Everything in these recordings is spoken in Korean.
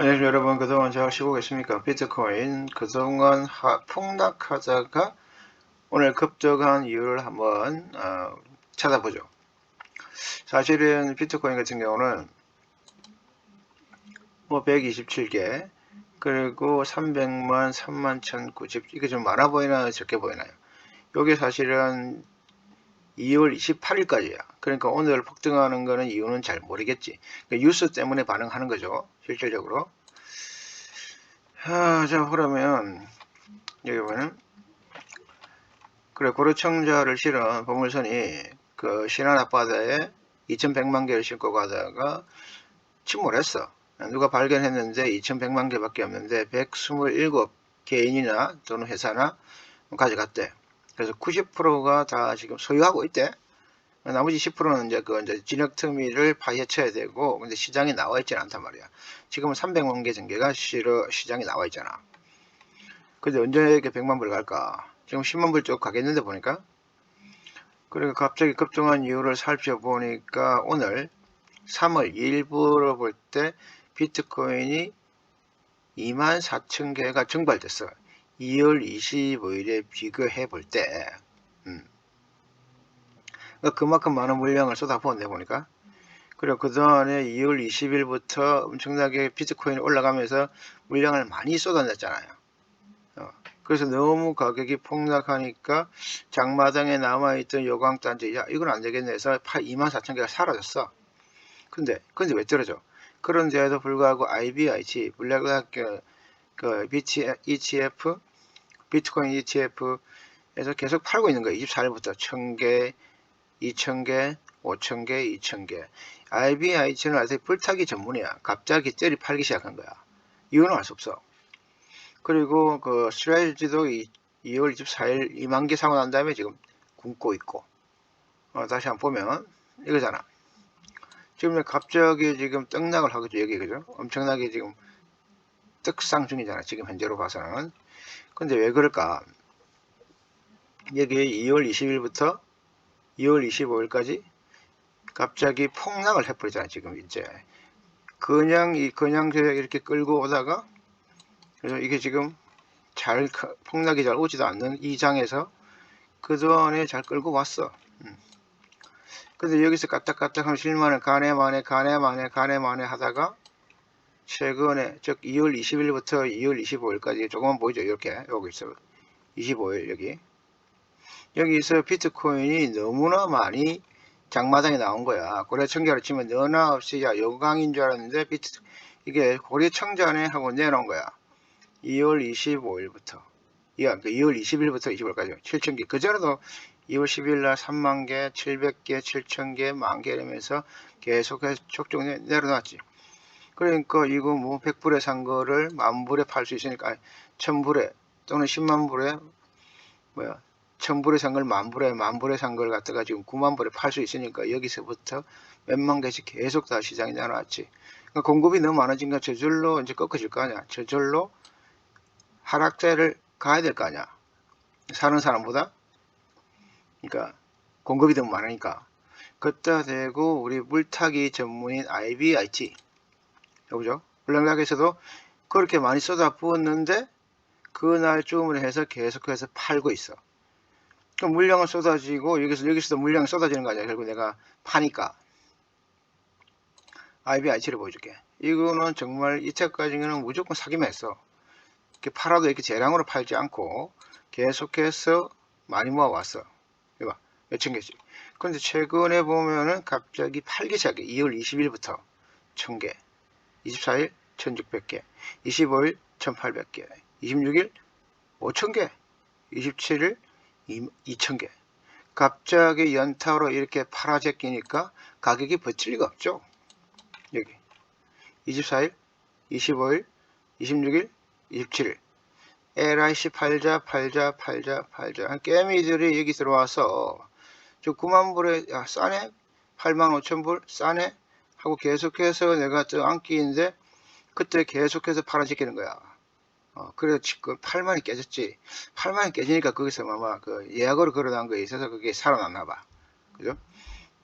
안녕하세요 여러분 그동안 잘 쉬고 계십니까? 비트코인. 그동안 하, 폭락하다가 오늘 급등한 이유를 한번 어, 찾아보죠. 사실은 비트코인 같은 경우는 뭐 127개 그리고 300만 3만 1090 이게 좀 많아 보이나 적게 보이나요? 요게 사실은 2월 28일까지야 그러니까 오늘 폭등하는 거는 이유는 잘 모르겠지. 그러니까 뉴스 때문에 반응하는 거죠 실질적으로. 아, 자 그러면 여기 보면 그래 고려청자를 실은 보물선이 그 신안 앞바다에 2100만 개를 싣고 가다가 침몰했어. 누가 발견했는데 2100만 개밖에 없는데 127 개인이나 또는 회사나 가져갔대. 그래서 90%가 다 지금 소유하고 있대 나머지 10%는 이제 그 이제 진흙 틈이를 파헤쳐야 되고 근데 시장에 나와 있지는 않단 말이야. 지금은 300만 개 전개가 실어 시장에 나와 있잖아. 근데 언제 이렇게 100만 불 갈까? 지금 10만 불 쪽 가겠는데 보니까. 그리고 갑자기 급등한 이유를 살펴보니까 오늘 3월 1일부로 볼 때 비트코인이 2만 4천 개가 증발됐어. 2월 25일에 비교해 볼 때. 음. 그러니까 그만큼 많은 물량을 쏟아부었네 보니까. 그리고 그 전에 2월 20일부터 엄청나게 비트코인이 올라가면서 물량을 많이 쏟아냈잖아요. 어, 그래서 너무 가격이 폭락하니까 장마당에 남아있던 요강단지 야 이건 안되겠네 해서 2만 4천 개가 사라졌어. 근데 근데 왜 떨어져? 그런데도 불구하고 IBIT 블랙락 그, 그 ETF 비트코인 ETF에서 계속 팔고 있는 거예요. 24일부터 1000개 2,000개, 5,000개, 2,000개. IBIG는 아직 불타기 전문이야. 갑자기 떼리 팔기 시작한 거야. 이유는 알 수 없어. 그리고 그 스트레이지도 2월 24일 2만 개 사고 난 다음에 지금 굶고 있고. 어, 다시 한번 보면 이거잖아. 지금 갑자기 지금 떡락을 하겠죠. 여기 그죠? 엄청나게 지금 떡상 중이잖아. 지금 현재로 봐서는. 근데 왜 그럴까? 여기 2월 20일부터 2월 25일까지 갑자기 폭락을 해버리잖아요. 지금 이제 그냥 이 그냥 이렇게 끌고 오다가 그래서 이게 지금 잘 폭락이 잘 오지도 않는 이 장에서 그전에 잘 끌고 왔어. 음. 근데 여기서 까딱까딱하면 실만을 가네 만에 가네 만에 가네 만에 하다가 최근에 즉 2월 20일부터 2월 25일까지 조금만 보이죠 이렇게 여기 있어 25일 여기 여기서 비트코인이 너무나 많이 장마당에 나온 거야. 고려청자로 치면 너나 없이 야 요강인 줄 알았는데 비트 이게 고려청자네 하고 내놓은 거야. 2월 25일부터 야, 그 2월 20일부터 25일까지 7천 개 그 전에도 2월 10일 날 3만 개, 700개, 7천 개, 만 개 이러면서 계속해서 촉촉 내려놨지. 그러니까 이거 뭐 100불에 산 거를 만불에 팔 수 있으니까 1000불에 또는 10만 불에 뭐야 천불에 산 걸 만불에 만불에 산 걸 갖다가 지금 9만불에 팔 수 있으니까 여기서부터 몇만 개씩 계속 다 시장에 내놨지. 그러니까 공급이 너무 많아진니까 저절로 이제 꺾어질 거 아니야. 저절로 하락세를 가야 될 거 아니야. 사는 사람보다. 그러니까 공급이 너무 많으니까. 걷다 대고 우리 물타기 전문인 IBIT. 여보죠? 블랙락에서도 그렇게 많이 쏟아 부었는데 그날쯤으로 해서 계속해서 팔고 있어. 그 물량은 쏟아지고 여기서 여기서도 물량이 쏟아지는 거 아니야. 결국 내가 파니까. IBI치를 보여줄게. 이거는 정말 이때까지는 무조건 사기만 했어. 이렇게 팔아도 이렇게 재량으로 팔지 않고 계속해서 많이 모아왔어. 이봐. 몇천 개씩 근데 최근에 보면은 갑자기 팔기 시작해 2월 20일부터 1000개 24일 1600개 25일 1800개 26일 5000개 27일 2,000개. 갑자기 연타로 이렇게 팔아제 끼니까 가격이 버틸 리가 없죠. 여기. 24일, 25일, 26일, 27일. LIC 팔자 팔자 팔자 팔자. 깨미들이 여기 들어와서 저 9만불에 야 싸네? 8만 5천불? 싸네? 하고 계속해서 내가 저 안기인데 그때 계속해서 팔아제끼는 거야 어, 그래서 지금 8만이 깨졌지. 8만이 깨지니까 거기서 아마 그 예약으로 걸어놓은 거에 있어서 그게 살아났나 봐. 그죠?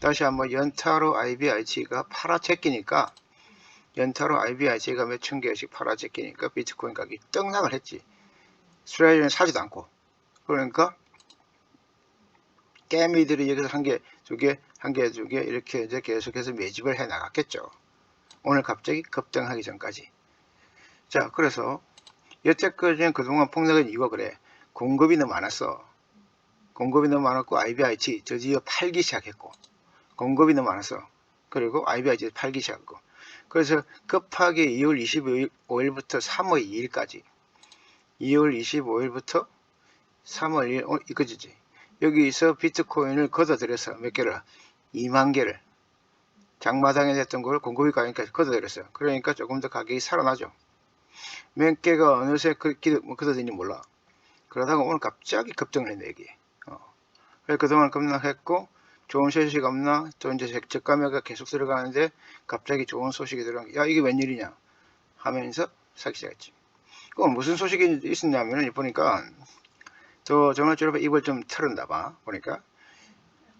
다시 한번 연타로 IBIC가 팔아채끼니까 연타로 IBIG가 몇 천 개씩 팔아제끼니까 비트코인 가격이 떡락을 했지. 스트레이는 사지도 않고. 그러니까 깨미들이 여기서 한 개, 두 개, 한 개, 두 개 이렇게 이제 계속해서 매집을 해 나갔겠죠. 오늘 갑자기 급등하기 전까지. 자, 그래서 여태까지는 그동안 폭락한 이유가 그래. 공급이 너무 많았어. 공급이 너무 많았고 IBIG 드디어 팔기 시작했고 공급이 너무 많았어. 그리고 IBIG 팔기 시작했고 그래서 급하게 2월 25일부터 3월 2일까지 2월 25일부터 3월 1일 어, 이거지 여기서 비트코인을 걷어들여서 몇 개를 2만 개를 장마당에 됐던 걸 공급이 가니까 걷어들였어요. 그러니까 조금 더 가격이 살아나죠. 몇 개가 어느새 그, 뭐 걷어들인지 몰라. 그러다가 오늘 갑자기 급등을 했네 여기. 어. 그래서 그동안 급락했고 좋은 소식 없나? 또 이제 저가매가 계속 들어가는데 갑자기 좋은 소식이 들어간 야 이게 웬일이냐 하면서 사기 시작했지. 그건 무슨 소식이 있었냐면은 보니까 저 정말적으로 입을 좀 털었나 봐 보니까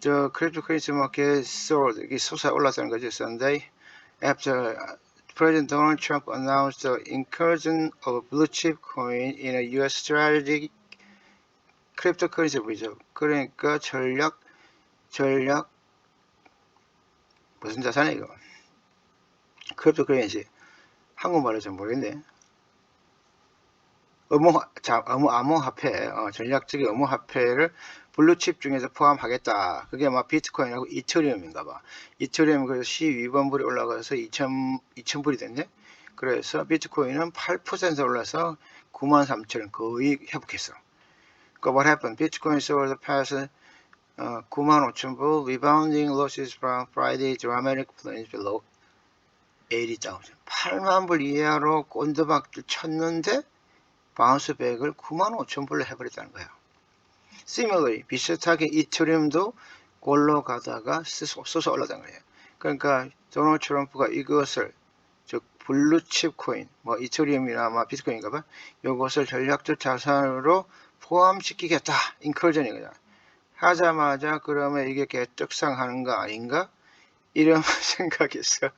저 크립토커런시 마켓 소드 이게 솟아 올랐다는 거죠. Sunday after President Donald Trump announced the incursion of blue chip coin in a U.S. strategic cryptocurrency reserve. 그러니까 전략 전략 무슨 자산이야 이거? 크립토커런시 한국말로 좀 모르겠네. 어모, 자, 어모, 암호화폐, 어, 전략적인 암호화폐를 블루칩 중에서 포함하겠다. 그게 아마 비트코인하고 이터리움인가 봐. 이터리움 그래서 12번불이 올라가서 2천, 2천불이 됐네. 그래서 비트코인은 8% 올라서 9만 3천원 거의 회복했어. 그 what happened? Bitcoin saw the past 어, 9만 5천 불, rebounding losses from Friday dramatic plunge below 80,000. 8만 불 이하로 꼰드박질 쳤는데 바운스백을 9만 5천 불로 해버렸다는 거예요. Similarly, 비슷하게 이트리움도 골로 가다가 쏘서 올라간 거예요. 그러니까 도널드 트럼프가 이것을 즉 블루칩 코인, 뭐 이트리움이나 뭐 비트코인인가 봐. 이것을 전략적 자산으로 포함시키겠다. 인클전인 거야. 하자마자 그러면 이게 개떡상하는 거 아닌가? 이런 생각했어.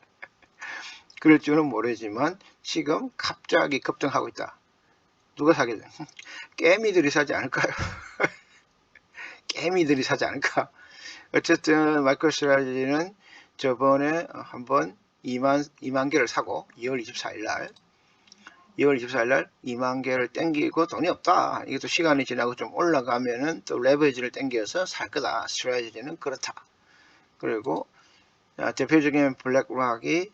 그럴 줄은 모르지만 지금 갑자기 급등하고 있다. 누가 사게 돼? 깨미들이 사지 않을까요? 깨미들이 사지 않을까? 어쨌든 마이크로스트라지는 저번에 한번 2만, 2만 개를 사고 2월 24일 날 2월 24일 날 2만 개를 땡기고 돈이 없다. 또 시간이 지나고 좀 올라가면은 또 레버리지를 땡겨서 살 거다. 스트레지는 그렇다. 그리고 대표적인 블랙락이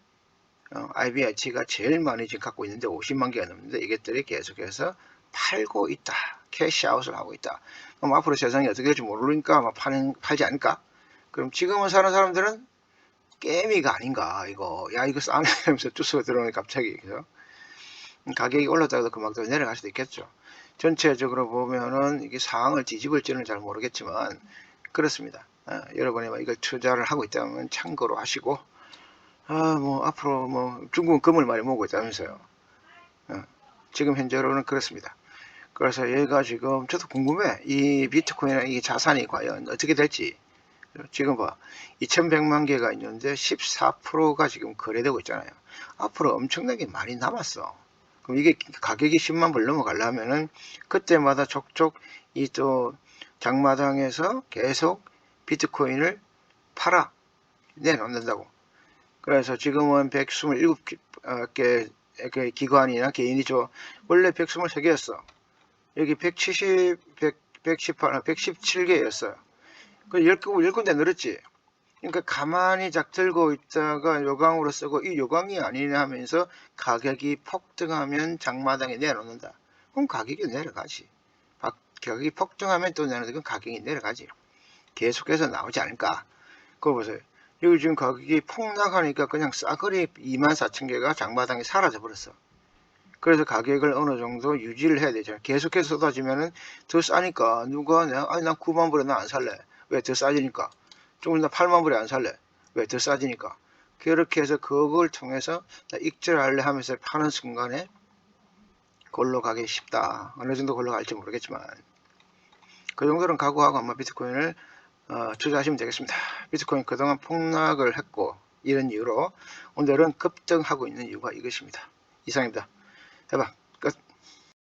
어, IBIT가 제일 많이 지금 갖고 있는데 50만 개가 넘는데 이것들이 계속해서 팔고 있다. 캐시아웃을 하고 있다. 그럼 앞으로 세상이 어떻게 될지 모르니까 아마 파는, 팔지 않을까? 그럼 지금은 사는 사람들은 게임이가 아닌가 이거 야 이거 싸네 하면서 쭈스가 들어오니 갑자기 그죠? 가격이 올랐다가도 또 내려갈 수도 있겠죠. 전체적으로 보면은 이게 상황을 뒤집을지는 잘 모르겠지만 그렇습니다. 어, 여러분이 뭐 이걸 투자를 하고 있다면 참고로 하시고 아, 뭐, 앞으로 뭐, 중국은 금을 많이 모으고 있다면서요. 어, 지금 현재로는 그렇습니다. 그래서 얘가 지금, 저도 궁금해. 이 비트코인이나 이 자산이 과연 어떻게 될지. 지금 봐. 2100만 개가 있는데 14%가 지금 거래되고 있잖아요. 앞으로 엄청나게 많이 남았어. 그럼 이게 가격이 10만 불 넘어가려면은 그때마다 족족 이 또 장마당에서 계속 비트코인을 팔아 내놓는다고. 그래서 지금은 127개 그 기관이나 개인이 죠 원래 123개였어. 여기 170, 100, 118, 117개였어요. 그 10개, 10군데 늘었지. 그러니까 가만히 작 들고 있다가 요강으로 쓰고 이 요강이 아니냐 하면서 가격이 폭등하면 장마당에 내려놓는다. 그럼 가격이 내려가지. 가격이 폭등하면 또 내려놓는다. 그럼 가격이 내려가지. 계속해서 나오지 않을까. 그거 보세요. 여기 지금 가격이 폭락하니까 그냥 싸그리 24,000개가 장마당에 사라져 버렸어. 그래서 가격을 어느 정도 유지를 해야 되죠. 계속해서 쏟아지면은 더 싸니까 누가 내가 아니 난 9만 불에 나 안 살래. 왜 더 싸지니까. 조금 더 8만 불에 안 살래. 왜 더 싸지니까. 그렇게 해서 그걸 통해서 익절할래 하면서 파는 순간에 골로 가기 쉽다. 어느 정도 골로 갈지 모르겠지만 그 정도는 각오하고 아마 비트코인을 어, 투자하시면 되겠습니다. 비트코인 그동안 폭락을 했고 이런 이유로 오늘은 급등하고 있는 이유가 이것입니다. 이상입니다. 해봐.